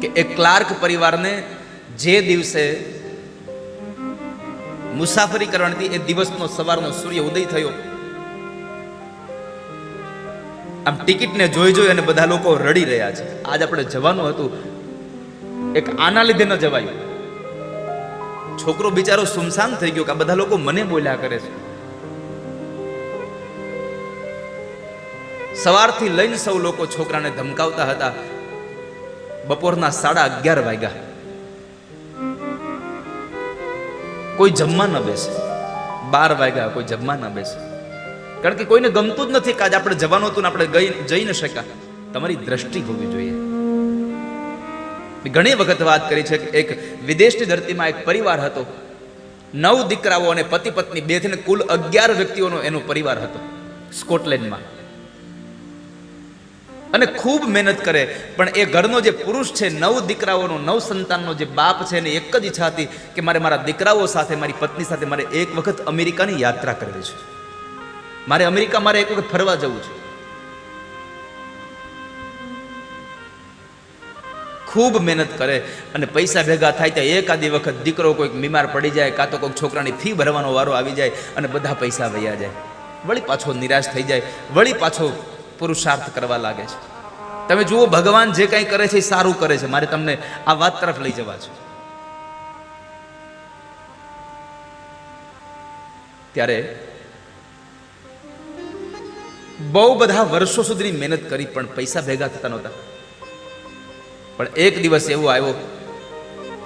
કે એ ક્લાર્ક પરિવારને જે દિવસે મુસાફરી કરવાની હતી એ દિવસનો સવારનો સૂર્ય ઉદય થયો, આમ ટિકિટને જોઈ જોઈ અને બધા લોકો રડી રહ્યા છે. આજ આપણે જવાનું હતું. એક આના લીધે ન જવાયું. છોકરો બિચારો સુમસામ થઈ ગયો કે બધા લોકો મને બોલ્યા કરે છે. સવારથી લઈને સૌ લોકો છોકરાને ધમકાવતા હતા. બપોરના સાડા અગિયાર વાગ્યા. કોઈ જમવા ન બેસે. બાર વાગ્યા કોઈ જમવા ન બેસે. કારણ કે કોઈને ગમતું જ નથી કે આજે આપણે જવાનું હતું ને આપણે જઈ ન શક્યા. તમારી દ્રષ્ટિ હોવી જોઈએ. ઘણી વખત વાત કરી છે કે એક વિદેશની ધરતીમાં એક પરિવાર હતો. નવ દીકરાઓ અને પતિ પત્ની બે થઈને કુલ અગિયાર વ્યક્તિઓનો એનો પરિવાર હતો. સ્કોટલેન્ડમાં. અને ખૂબ મહેનત કરે. પણ એ ઘરનો જે પુરુષ છે, નવ દીકરાઓનો, નવ સંતાનનો જે બાપ છે એને એક જ ઈચ્છા હતી કે મારે મારા દીકરાઓ સાથે, મારી પત્ની સાથે મારે એક વખત અમેરિકાની યાત્રા કરવી છે. મારે અમેરિકા મારે એક વખત ફરવા જવું છે. ખૂબ મહેનત કરે અને પૈસા ભેગા થાય ત્યાં એકાદી વખત દીકરો કોઈક બીમાર પડી જાય, કાં તો કોઈક છોકરાની ફી ભરવાનો વારો આવી જાય અને બધા પૈસા વૈયા જાય. વળી પાછો નિરાશ થઈ જાય. વળી પાછો પુરુષાર્થ કરવા લાગે છે. તમે જુઓ, ભગવાન જે કંઈ કરે છે એ સારું કરે છે. મારે તમને આ વાત તરફ લઈ જવા છે. ત્યારે બહુ બધા વર્ષો સુધીની મહેનત કરી, પણ પૈસા ભેગા થતા નહોતા. પણ એક દિવસ એવો આવ્યો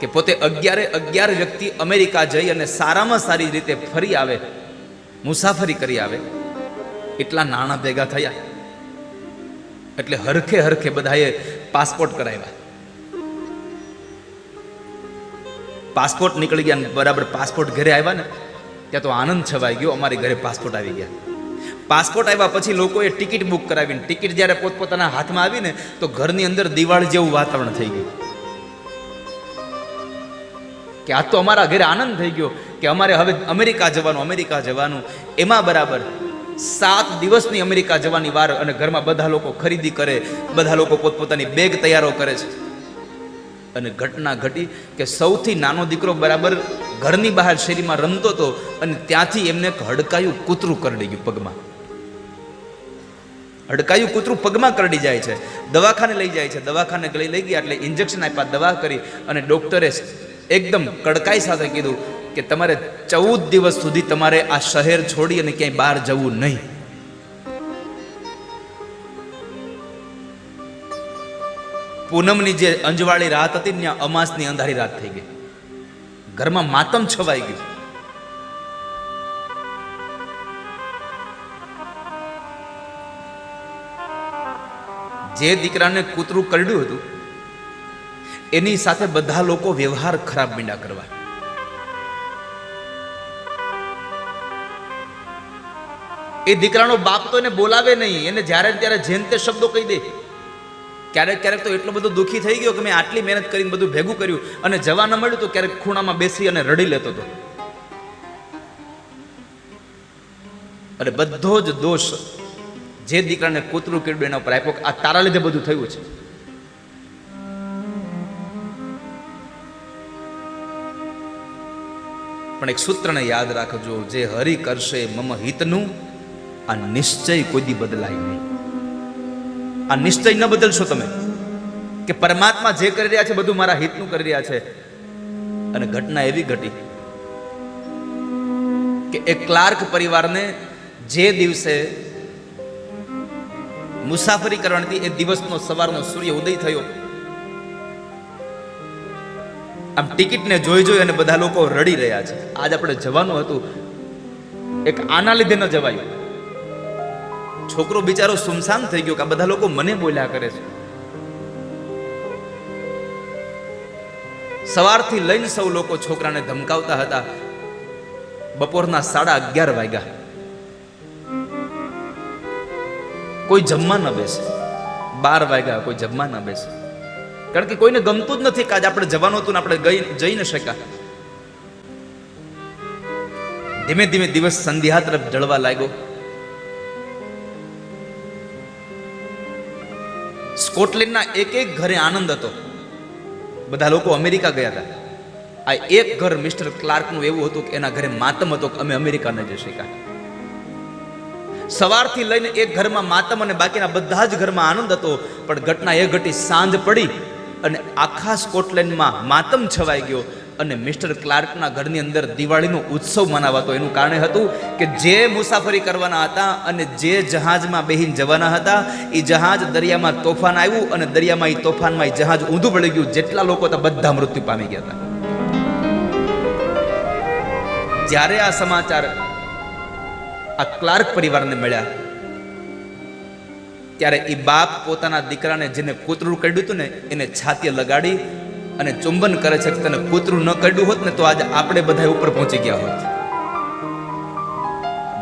કે પોતે અગિયારે અગિયાર વ્યક્તિ અમેરિકા જઈ અને સારામાં સારી રીતે ફરી આવે, મુસાફરી કરી આવે. એટલા નાણાં ભેગા થયા. એટલે હરખે હરખે બધાએ પાસપોર્ટ કરાવ્યા. પાસપોર્ટ નીકળી ગયા ને બરાબર પાસપોર્ટ ઘરે આવ્યા ને, ત્યાં તો આનંદ છવાઈ ગયો, અમારી ઘરે પાસપોર્ટ આવી ગયા. પાસપોર્ટ આવ્યા પછી લોકોએ ટિકિટ બુક કરાવીને ટિકિટ જ્યારે પોતપોતાના હાથમાં આવી ને તો ઘરની અંદર દિવાળી જેવું વાતાવરણ થઈ ગયું. કે આ તો અમારા ઘરે આનંદ થઈ ગયો કે અમારે હવે અમેરિકા જવાનું અમેરિકા જવાનું. એમાં બરાબર સાત દિવસની અમેરિકા જવાની વાર અને ઘરમાં બધા લોકો ખરીદી કરે, બધા લોકો પોતપોતાની બેગ તૈયારો કરે છે. અને ઘટના ઘટી કે સૌથી નાનો દીકરો બરાબર ઘરની બહાર શેરીમાં રમતો હતો અને ત્યાંથી એમને હડકાયું કૂતરું કરડી ગયું પગમાં. હડકાયું કૂતરું પગમાં કરડી જાય છે. દવાખાને લઈ જાય છે. દવાખાને લઈ લઈ ગયા એટલે ઇન્જેક્શન આપ્યા, દવા કરી અને ડોક્ટરે એકદમ કડકાઈ સાથે કીધું કે તમારે ચૌદ દિવસ સુધી તમારે આ શહેર છોડી અને ક્યાંય બહાર જવું નહીં. પૂનમની જે અંજવાળી રાત હતી ત્યાં અમાસની અંધારી રાત થઈ ગઈ. ઘરમાં માતમ છવાઈ ગયું. જે દીકરાને કૂતરું કરડ્યું હતું, એની સાથે બધા લોકો વ્યવહાર ખરાબ મીંડા કરવા. એ દીકરાનો બાપ તો એને બોલાવે નહીં, એને જ્યારે ત્યારે જેન તે શબ્દો કહી દે. ક્યારેક ક્યારેક તો એટલો બધો દુઃખી થઈ ગયો કે મેં આટલી મહેનત કરીને બધું ભેગું કર્યું અને જવા ન મળ્યું તો ક્યારેક ખૂણામાં બેસી અને રડી લેતો હતો. અને બધો જ દોષ જે દીકરાને કૂતરું કીડું એના ઉપર આપ્યો આ તારા લીધે બધું થયું છે. પણ એક સૂત્રને યાદ રાખજો, જે હરિ કરશે મમ હિતનું આ નિશ્ચય કોઈ બદલાય નહીં. આ નિશ્ચય ન બદલશો તમે કે પરમાત્મા જે કરી રહ્યા છે, બધું મારા હિતનું કરી રહ્યા છે. અને ઘટના એવી ઘટી કે એક ક્લાર્ક પરિવારને જે દિવસે મુસાફરી કરવાની એ દિવસનો સવારનો સૂર્ય ઉદય થયો. આમ ટિકિટને જોઈ જોઈ અને બધા લોકો રડી રહ્યા છે. આજ આપણે જવાનું હતું. એક આના લીધે ન જવાયું. છોકરો બિચારો સુમસામ થઈ ગયો કે આ બધા લોકો મને બોલ્યા કરે છે. સવારથી લઈને સૌ લોકો છોકરાને ધમકાવતા હતા. બપોરના સાડા અગિયાર વાગ્યા. કોઈ જમવા ન બેસે. બાર વાગ્યા કોઈ જમવા ન બેસે. કારણ કે કોઈને ગમતું જ નથી આજે આપણે જવાનું હતું ને આપણે જઈ ન શક્યા. ધીમે ધીમે દિવસ સંધ્યા તરફ જળવા લાગ્યો. સ્કોટલેન્ડના એક એક ઘરે આનંદ હતો. બધા લોકો અમેરિકા ગયા હતા. આ એક ઘર મિસ્ટર ક્લાર્કનું એવું હતું કે એના ઘરે માતમ હતો કે અમે અમેરિકા ન જઈ શક્યા સવારથી લઈને એક ઘરમાં માતમ અને બાકીના બધા જ ઘરમાં આનંદ હતો, પણ ઘટના એ ઘટી સાંજ પડી અને આખા સ્કોટલેન્ડમાં માતમ છવાઈ ગયો અને મિસ્ટર ક્લાર્કના ઘરની અંદર દિવાળીનો ઉત્સવ મનાવાતો. એનું કારણ હતું કે જે મુસાફરી કરવાના હતા અને જે જહાજમાં બેહીને જવાના હતા એ જહાજ દરિયામાં તોફાન આવ્યું અને દરિયામાં એ તોફાનમાં એ જહાજ ઊંધું પડી ગયું. જેટલા લોકો હતા બધા મૃત્યુ પામી ગયા હતા. જ્યારે આ સમાચાર આ ક્લાર્ક પરિવારને મળ્યા, ત્યારે એ બાપ પોતાના દીકરાને જેને કૂતરું કાઢ્યું હતું ને, એને છાતીએ લગાડી અને ચુંબન કરે છે કે તને કૂતરું ન કાઢ્યું હોત ને તો આજે આપણે બધા ઉપર પહોંચી ગયા હોત.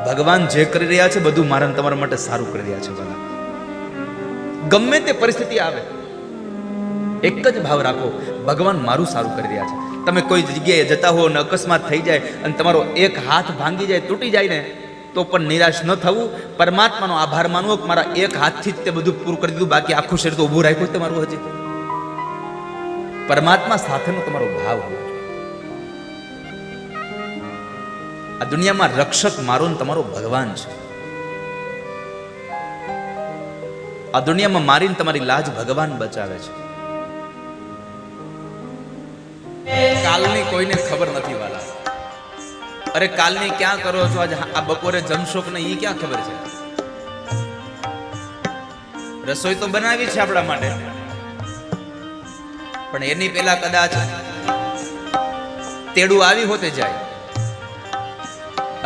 ભગવાન જે કરી રહ્યા છે બધું મારા તમારા માટે સારું કરી રહ્યા છે બધા ગમે તે પરિસ્થિતિ આવે, એક જ ભાવ રાખો, ભગવાન મારું સારું કરી રહ્યા છે. તમે કોઈ જગ્યાએ જતા હો અને અકસ્માત થઈ જાય અને તમારો એક હાથ ભાંગી જાય, તૂટી જાય ને, તો પણ નિરાશ ન થવું. પરમાત્માનો આભાર માનવો મારા એક હાથથી જ તે બધું પૂરું કરી દીધું, બાકી આખું શરીર તો ઊભું રાખ્યું તમારું હજી. પરમાત્મા સાથેનો તમારો ભાવ હોવો આ દુનિયામાં રક્ષક મારો તમારો ભગવાન છે. આ દુનિયામાં મારીને તમારી લાજ ભગવાન બચાવે છે. કાલની કોઈને ખબર નથી વાલા. અરે કાલની ક્યાં કરો છો? આજે આ બપોરે જમશો કે એ ક્યાં ખબર છે? રસોઈ તો બનાવી છે આપણા માટે. પણ એની પહેલા કદાચ તેડું આવી હોતે જાય.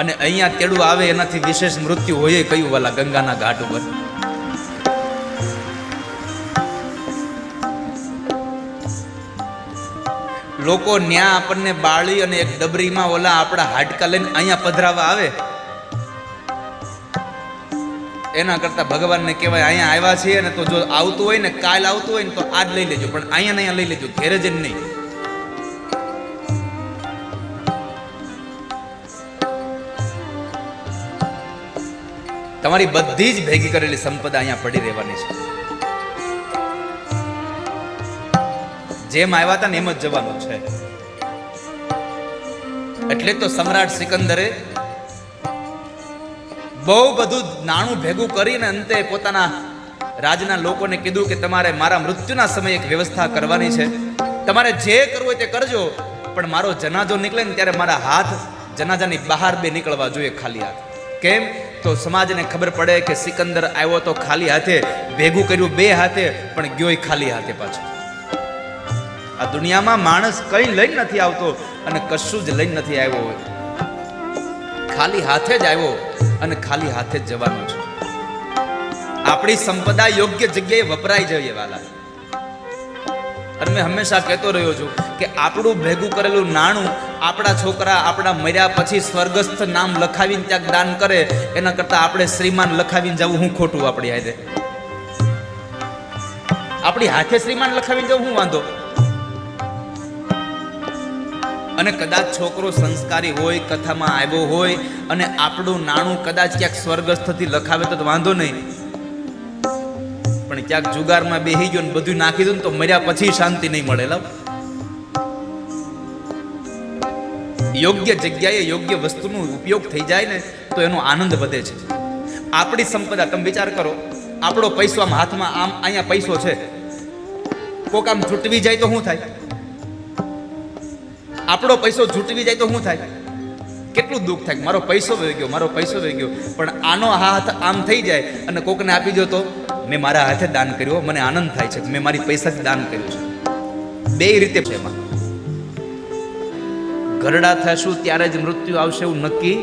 અને અહીંયા તેડું આવે એનાથી વિશેષ મૃત્યુ હોય કયું વાલા ગંગાના ઘાટ ઉપર? લોકો ન્યા આપણને બાળી અને એક ડબરીમાં ઓલા આપણા હાડકા લઈને અહીંયા પધરાવા આવે. એના કરતાં ભગવાનને કહેવાય, અહીંયા આવ્યા છીએ ને તો જો આવતું હોય ને, કાલ આવતું હોય ને, તો આજ લઈ લેજો. પણ અહીંયા અહીંયા લઈ લેજો, ઘેરે જ નહીં. તમારી બધી જ ભેગી કરેલી સંપદા અહીંયા પડી રહેવાની છે. જેમ આવ્યા હતા ને એમ જ જવાનું છે. એટલે તો સમ્રાટ સિકંદરે બહુ બધું નાણું ભેગું કરીને અંતે પોતાના રાજના લોકોને કીધું કે તમારે મારા મૃત્યુના સમયે એક વ્યવસ્થા કરવાની છે. તમારે જે કરવું હોય તે કરજો, પણ મારો જનાજો નીકળે ને ત્યારે મારા હાથ જનાજાની બહાર બે નીકળવા જોઈએ ખાલી હાથ. કેમ? તો સમાજને ખબર પડે કે સિકંદર આવ્યો તો ખાલી હાથે, ભેગું કર્યું બે હાથે, પણ ગયો ખાલી હાથે પાછો. આ દુનિયામાં માણસ કઈ લઈને નથી આવતો અને કશું જ લઈને નથી આવ્યો ખાલી હાથે જ આવ્યો. અને ખાલી હાથે જ જવાનો છે. આપણી સંપદા યોગ્ય જગ્યાએ વપરાઈ જઈએ વાલા. અને મેં હંમેશા કહેતો રહ્યો છું કે આપણું ભેગું કરેલું નાણું આપણા છોકરા આપણા મર્યા પછી સ્વર્ગસ્થ નામ લખાવીને ત્યાં દાન કરે, એના કરતાં આપણે શ્રીમાન લખાવીને જવું હું ખોટું આપણી હાથે? આપણી હાથે શ્રીમાન લખાવીને જવું હું વાંધો? અને કદાચ છોકરો સંસ્કારી હોય, કથામાં આવ્યો હોય, અને આપણું નાણું કદાચ ક્યાંક સ્વર્ગસ્થથી લખાવે તો વાંધો નહીં. પણ ક્યાંક જુગારમાં બેહી ગયો ને બધું નાખી દઉં તો મર્યા પછી શાંતિ નહીં મળે. લાવ. યોગ્ય જગ્યાએ યોગ્ય વસ્તુનો ઉપયોગ થઈ જાય ને તો એનો આનંદ વધે છે. આપણી સંપદા, તમે વિચાર કરો, આપણો પૈસો આમ હાથમાં, આમ અહીંયા પૈસો છે. કોક આમ છૂટવી જાય તો શું થાય? આપણો પૈસો છૂટવી જાય તો શું થાય? કેટલું દુઃખ થાય મારો પૈસો વહી ગયો, મારો પૈસો વહી ગયો. પણ આનો હાથ આમ થઈ જાય અને કોકને આપી દો તો મેં મારા હાથે દાન કર્યો મને આનંદ થાય છે મેં મારી પૈસાથી દાન કર્યું છે. બે રીતે છે એમાં. ઘરડા થશું ત્યારે જ મૃત્યુ આવશે એવું નક્કી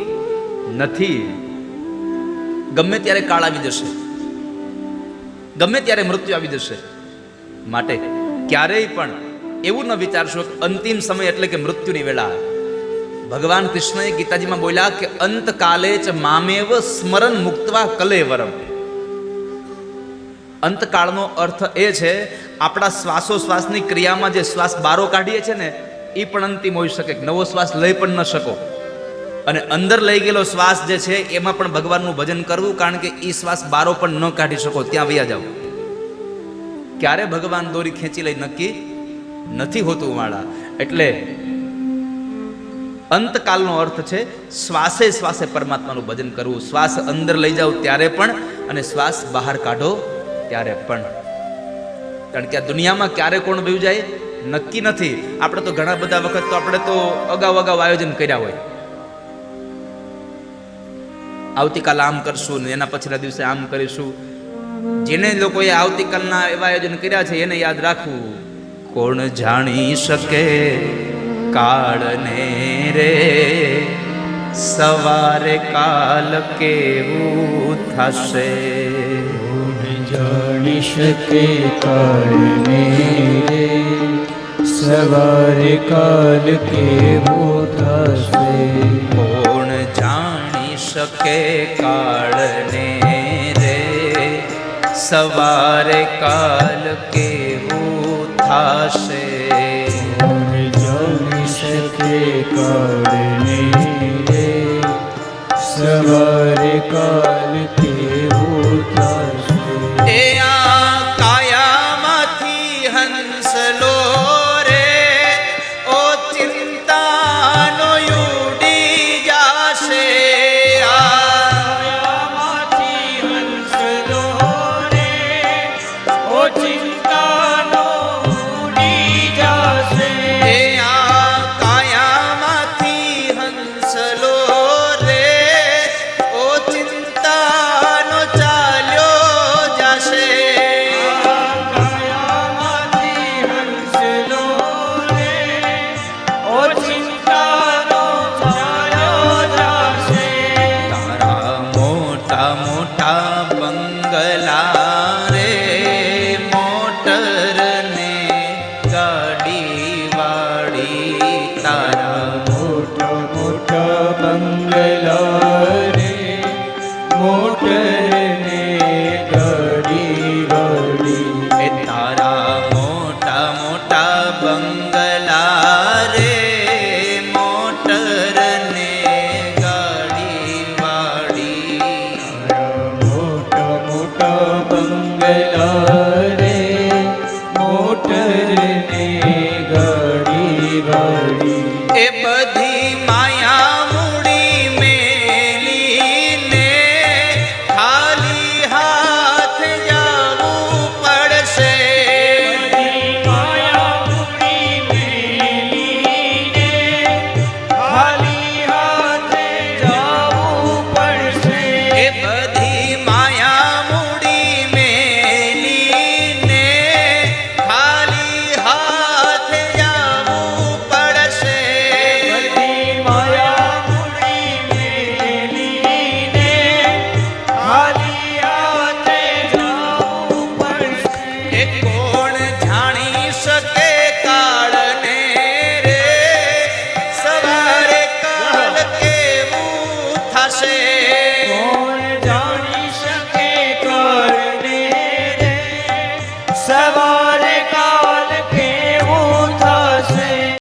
નથી. ગમે ત્યારે કાળ આવી જશે, ગમે ત્યારે મૃત્યુ આવી જશે. માટે ક્યારેય પણ એવું ન વિચારશો અંતિમ સમય એટલે કે મૃત્યુની વેળા. ભગવાન કૃષ્ણએ ગીતાજીમાં બોલ્યા કે અંતકાલે ચ મામેવ સ્મરણ મુક્તવા કલેવરમ. અંતકાળનો અર્થ એ છે, આપણા શ્વાસોશ્વાસની ક્રિયામાં જે શ્વાસ બારો કાઢીએ છે ને એ પણ અંતિમ હોઈ શકે નવો શ્વાસ લઈ પણ ન શકો. અને અંદર લઈ ગયેલો શ્વાસ જે છે, એમાં પણ ભગવાનનું ભજન કરવું, કારણ કે એ શ્વાસ બારો પણ ન કાઢી શકો, ત્યાં વયા જાઓ. ક્યારે ભગવાન દોરી ખેંચી લઈ નક્કી? નથી હોતું વાળા એટલે અંતકાલનો અર્થ છે શ્વાસે શ્વાસે પરમાત્માનું ભજન કરવું. શ્વાસ અંદર લઈ જાઓ ત્યારે પણ અને શ્વાસ બહાર કાઢો ત્યારે પણ. કારણ કે આ દુનિયામાં ક્યારે કોણ ભયું જાય? નક્કી નથી. આપણે તો ઘણા બધા વખત તો આપણે તો અગાઉ અગાઉ આયોજન કર્યા હોય. આવતીકાલ આમ કરશું ને એના પછીના દિવસે આમ કરીશું. જેને લોકોએ આવતીકાલના એવા આયોજન કર્યા છે એને યાદ રાખવું. કોણ જાણી શકે? કાળને રે સવારે કાલ કેવું થશે? કોણ જાણી શકે કાળને રે સવારે કાલ કેવું થશે? કોણ જાણી શકે કાળને રે સવારે કાલ કેવું થશે શકે કાળને રે સવારે કાલ del